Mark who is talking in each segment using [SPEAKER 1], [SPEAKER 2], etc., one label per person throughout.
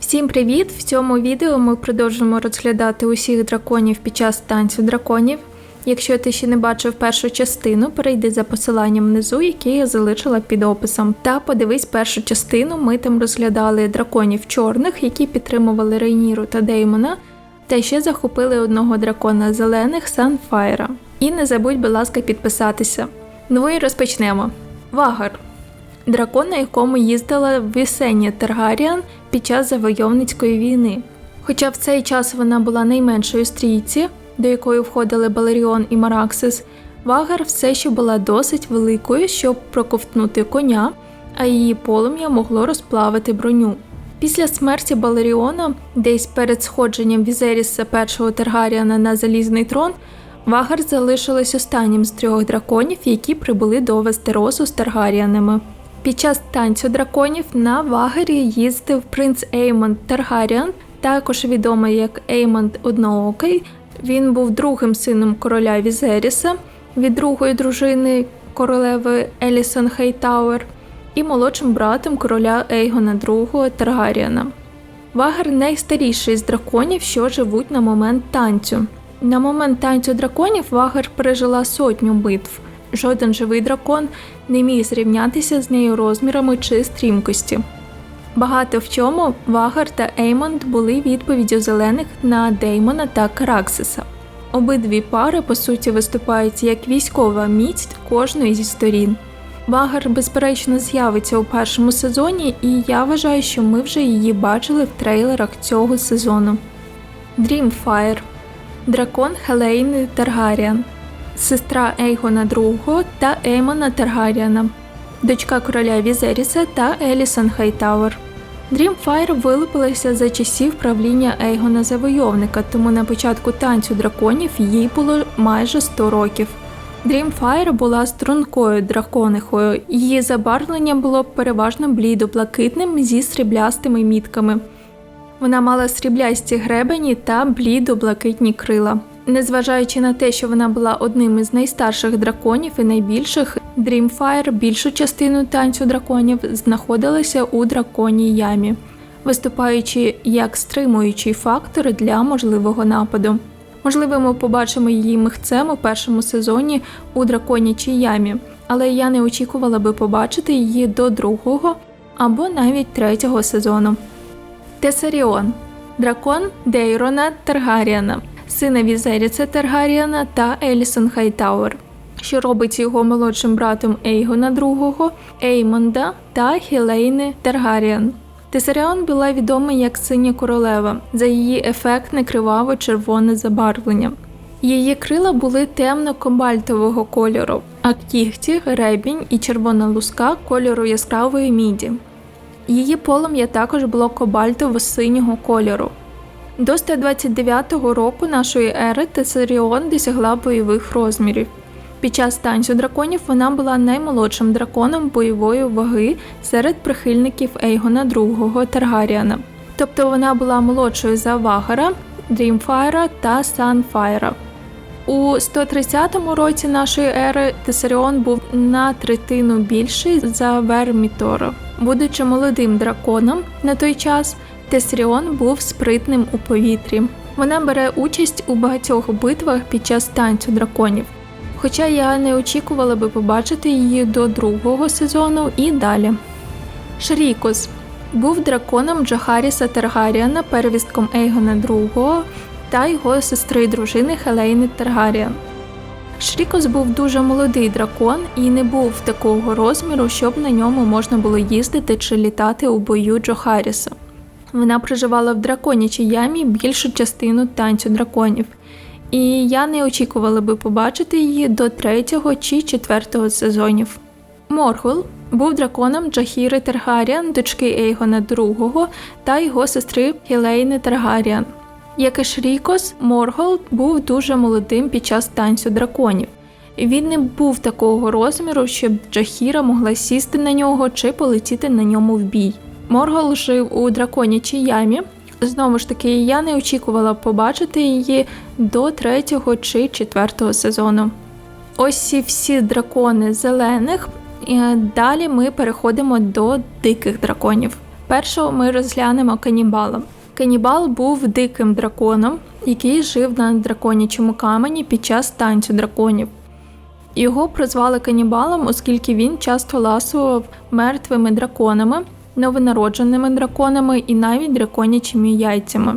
[SPEAKER 1] Всім привіт! В цьому відео ми продовжимо розглядати усіх драконів під час танцю драконів. Якщо ти ще не бачив першу частину, перейди за посиланням внизу, яке я залишила під описом. Та подивись першу частину. Ми там розглядали драконів чорних, які підтримували Рейніру та Деймона, та ще захопили одного дракона зелених Санфайра. І не забудь, будь ласка, підписатися. Ну і розпочнемо. Вагар. Дракон, на якому їздила Вісенія Таргаріан під час завойовницької війни. Хоча в цей час вона була найменшою стрійці, до якої входили Балеріон і Мараксис, Вагар все ще була досить великою, щоб проковтнути коня, а її полум'я могло розплавити броню. Після смерті Балеріона, десь перед сходженням Візеріса першого Таргаріана на залізний трон, Вагар залишилась останнім з трьох драконів, які прибули до Вестеросу з Таргаріанами. Під час танцю драконів на Вагері їздив принц Еймонд Таргаріан, також відомий як Еймонд Одноокий. Він був другим сином короля Візеріса від другої дружини королеви Елісон Хейтауер і молодшим братом короля Ейгона II Таргаріана. Вагер найстаріший з драконів, що живуть на момент танцю. На момент танцю драконів Вагер пережила сотню битв. Жоден живий дракон не міг зрівнятися з нею розмірами чи стрімкості. Багато в чому Вагар та Еймонд були відповіддю зелених на Деймона та Караксиса. Обидві пари, по суті, виступають як військова міць кожної зі сторін. Вагар, безперечно, з'явиться у першому сезоні, і я вважаю, що ми вже її бачили в трейлерах цього сезону. Dreamfire Дракон Хелейни Таргаріан сестра Ейгона II та Еймона Таргаріана, дочка короля Візеріса та Елісон Хайтауер. Дрімфайр вилупилася за часів правління Ейгона Завойовника, тому на початку танцю драконів їй було майже 100 років. Дрімфайр була стрункою драконихою, її забарвлення було переважно блідо-блакитним зі сріблястими мітками. Вона мала сріблясті гребені та блідо-блакитні крила. Незважаючи на те, що вона була одним із найстарших драконів і найбільших, Dreamfire більшу частину танцю драконів знаходилася у драконій ямі, виступаючи як стримуючий фактор для можливого нападу. Можливо, ми побачимо її михцем у першому сезоні у драконячій ямі, але я не очікувала би побачити її до другого або навіть третього сезону. Тесаріон дракон Дейрона Таргаріана сина Візеріца Таргаріана та Елісон Хайтауер, що робить його молодшим братом Ейгона II, Еймонда та Хілейни Таргаріан. Тесаріон була відома як синя королева за її ефектне криваво-червоне забарвлення. Її крила були темно-кобальтового кольору, а кігті, ребінь і червона луска кольору яскравої міді. Її полум'я також було кобальтово-синього кольору. До 129-го року нашої ери Тесаріон досягла бойових розмірів. Під час танцю драконів вона була наймолодшим драконом бойової ваги серед прихильників Ейгона II Таргаріана. Тобто вона була молодшою за Вагара, Дрімфайра та Санфайра. У 130 році нашої ери Тесаріон був на третину більший за Вермітора. Будучи молодим драконом на той час, Тесріон був спритним у повітрі. Вона бере участь у багатьох битвах під час танцю драконів. Хоча я не очікувала би побачити її до другого сезону і далі. Шрікос був драконом Джахаріса Таргаріана, первістком Ейгона II та його сестри дружини Хелейни Таргаріан. Шрікос був дуже молодий дракон і не був такого розміру, щоб на ньому можна було їздити чи літати у бою Джохаріса. Вона проживала в драконячій ямі більшу частину танцю драконів, і я не очікувала би побачити її до третього чи четвертого сезонів. Моргул був драконом Джахіри Таргаріан, дочки Ейгона II та його сестри Хілейни Таргаріан. Як і Шрікос, Моргол був дуже молодим під час танцю драконів. Він не був такого розміру, щоб Джахіра могла сісти на нього чи полетіти на ньому в бій. Моргол жив у драконячій ямі. Знову ж таки, я не очікувала побачити її до третього чи четвертого сезону. Ось і всі дракони зелених. І Далі ми переходимо до диких драконів. Першого ми розглянемо канібала. Канібал був диким драконом, який жив на драконячому камені під час танцю драконів. Його прозвали канібалом, оскільки він часто ласував мертвими драконами, новонародженими драконами і навіть драконячими яйцями.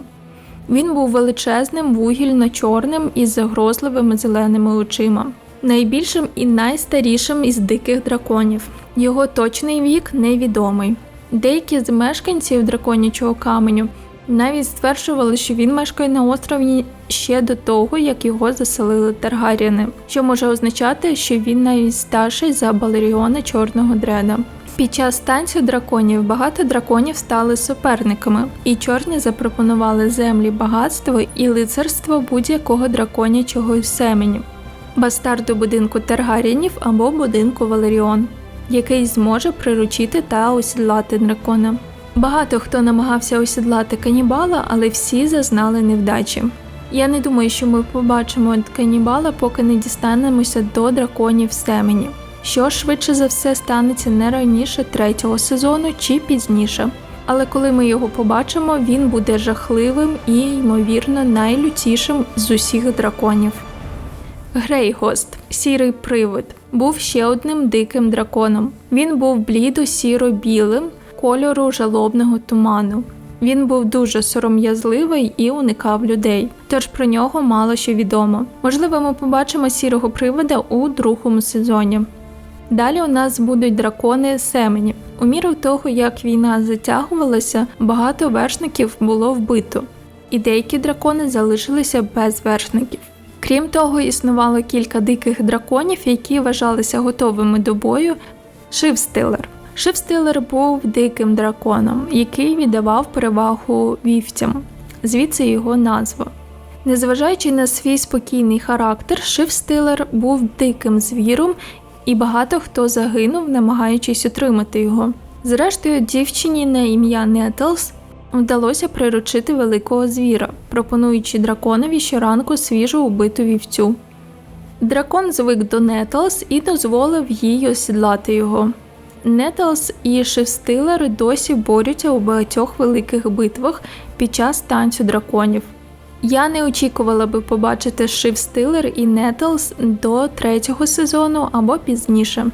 [SPEAKER 1] Він був величезним, вугільно-чорним із загрозливими зеленими очима, найбільшим і найстарішим із диких драконів. Його точний вік невідомий. Деякі з мешканців драконячого каменю навіть стверджували, що він мешкає на острові ще до того, як його заселили Таргаріани, що може означати, що він навіть старший за Балеріона Чорного Дреда. Під час танцю драконів багато драконів стали суперниками, і чорні запропонували землі багатство і лицарство будь-якого драконячого семені, бастарду будинку Таргаріанів або будинку Валеріон, який зможе приручити та осідлати дракона. Багато хто намагався осідлати канібала, але всі зазнали невдачі. Я не думаю, що ми побачимо канібала, поки не дістанемося до драконів Семені, що швидше за все станеться не раніше третього сезону чи пізніше. Але коли ми його побачимо, він буде жахливим і, ймовірно, найлютішим з усіх драконів. Грейгост, сірий привид, був ще одним диким драконом. Він був блідо сіро-білим, кольору жалобного туману. Він був дуже сором'язливий і уникав людей, тож про нього мало що відомо. Можливо, ми побачимо сірого привода у другому сезоні. Далі у нас будуть дракони Семені. У міру того, як війна затягувалася, багато вершників було вбито, і деякі дракони залишилися без вершників. Крім того, існувало кілька диких драконів, які вважалися готовими до бою. Шивстилер. Шивстилер був диким драконом, який віддавав перевагу вівцям, звідси його назва. Незважаючи на свій спокійний характер, Шивстилер був диким звіром, і багато хто загинув, намагаючись утримати його. Зрештою, дівчині на ім'я Нетлс вдалося приручити великого звіра, пропонуючи драконові щоранку свіжу убиту вівцю. Дракон звик до Нетлс і дозволив їй осідлати його. Нетлс і Шевстилер досі борються у багатьох великих битвах під час танцю драконів. Я не очікувала би побачити Шивстилер і Нетлс до третього сезону або пізніше.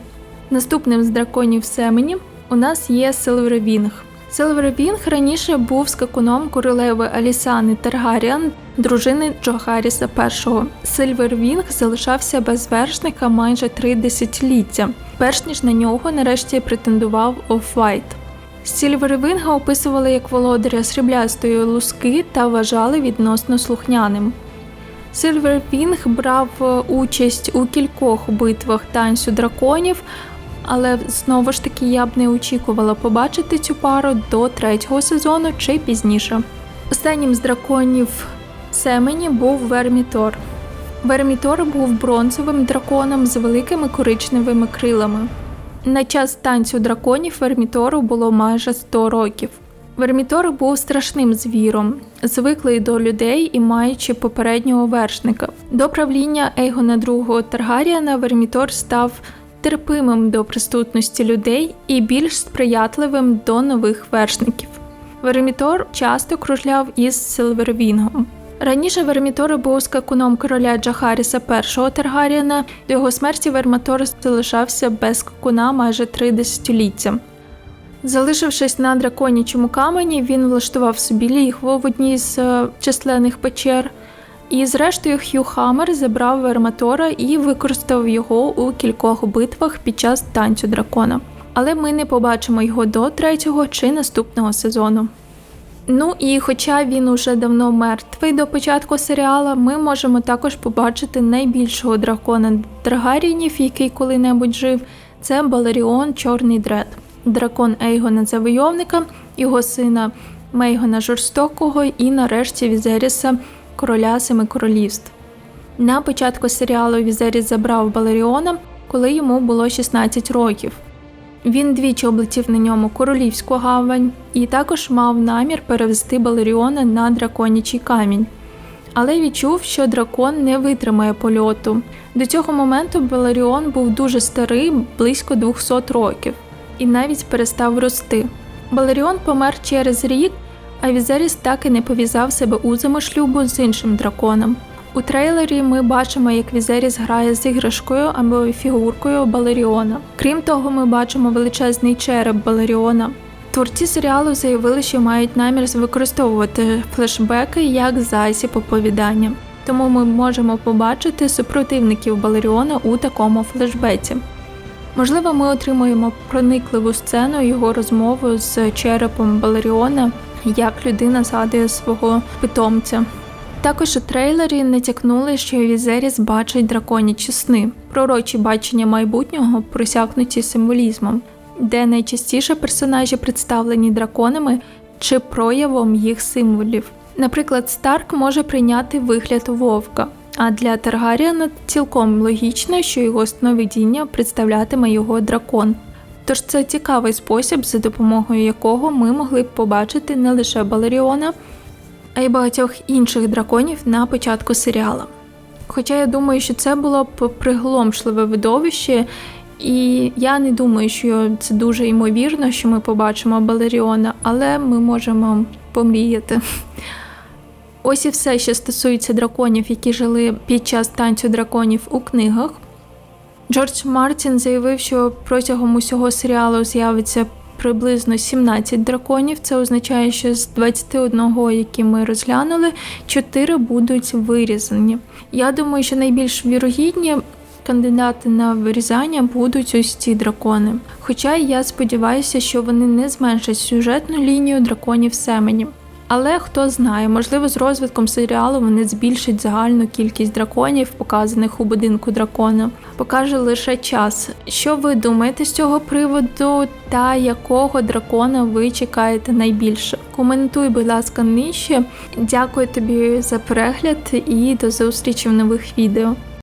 [SPEAKER 1] Наступним з драконів Семені у нас є Силвервінг. Силвервінг раніше був скакуном королеви Алісани Таргаріан, дружини Джохаріса І. Сильвервінг залишався без вершника майже три десятиліття, перш ніж на нього нарешті претендував Офвайт. Сільвервінга описували як володаря сріблястої луски та вважали відносно слухняним. Сильвервінг брав участь у кількох битвах танцю драконів, але знову ж таки я б не очікувала побачити цю пару до третього сезону чи пізніше. Останнім з драконів Семені був Вермітор. Вермітор був бронзовим драконом з великими коричневими крилами. На час танцю драконів Вермітору було майже 100 років. Вермітор був страшним звіром, звиклий до людей і маючи попереднього вершника. До правління Ейгона II Таргаріана Вермітор став терпимим до присутності людей і більш сприятливим до нових вершників. Вермітор часто кружляв із Силвервінгом. Раніше Вермітор був скакуном короля Джахаріса І Таргаріана, до його смерті Вермітор залишався без скакуна майже три десятиліття. Залишившись на драконячому камені, він влаштував собі лігво в одній з е, численних печер. І, зрештою, Хью Хаммер забрав Верматора і використав його у кількох битвах під час танцю дракона. Але ми не побачимо його до третього чи наступного сезону. Ну і хоча він уже давно мертвий до початку серіала, ми можемо також побачити найбільшого дракона Драгарінів, який коли-небудь жив. Це Балеріон Чорний Дред, дракон Ейгона Завойовника, його сина Мейгона Жорстокого і нарешті Візеріса короля Семи Королівств. На початку серіалу Візеріс забрав Балеріона, коли йому було 16 років. Він двічі облетів на ньому королівську гавань і також мав намір перевести Балеріона на драконячий камінь. Але відчув, що дракон не витримає польоту. До цього моменту Балеріон був дуже старий, близько 200 років, і навіть перестав рости. Балеріон помер через рік, а Візеріс так і не пов'язав себе узами шлюбу з іншим драконом. У трейлері ми бачимо, як Візеріс грає з іграшкою або фігуркою Балеріона. Крім того, ми бачимо величезний череп Балеріона. Творці серіалу заявили, що мають намір використовувати флешбеки як засіб оповідання. Тому ми можемо побачити супротивників Балеріона у такому флешбеці. Можливо, ми отримуємо проникливу сцену його розмови з черепом Балеріона, як людина згадує свого питомця. Також у трейлері натякнули, що Візеріс бачить драконячі сни, пророчі бачення майбутнього, просякнуті символізмом, де найчастіше персонажі представлені драконами чи проявом їх символів. Наприклад, Старк може прийняти вигляд вовка, а для Таргаріана цілком логічно, що його сновидіння представлятиме його дракон. Тож це цікавий спосіб, за допомогою якого ми могли б побачити не лише Балеріона, а й багатьох інших драконів на початку серіала. Хоча я думаю, що це було б приголомшливе видовище, і я не думаю, що це дуже ймовірно, що ми побачимо Балеріона, але ми можемо помріяти. Ось і все, що стосується драконів, які жили під час танцю драконів у книгах. Джордж Мартін заявив, що протягом усього серіалу з'явиться приблизно 17 драконів. Це означає, що з 21, які ми розглянули, 4 будуть вирізані. Я думаю, що найбільш вірогідні кандидати на вирізання будуть ось ці дракони. Хоча я сподіваюся, що вони не зменшать сюжетну лінію драконів Семені. Але хто знає, можливо, з розвитком серіалу вони збільшать загальну кількість драконів, показаних у будинку дракона. Покаже лише час. Що ви думаєте з цього приводу, та якого дракона ви чекаєте найбільше? Коментуй, будь ласка, нижче. Дякую тобі за перегляд і до зустрічі в нових відео.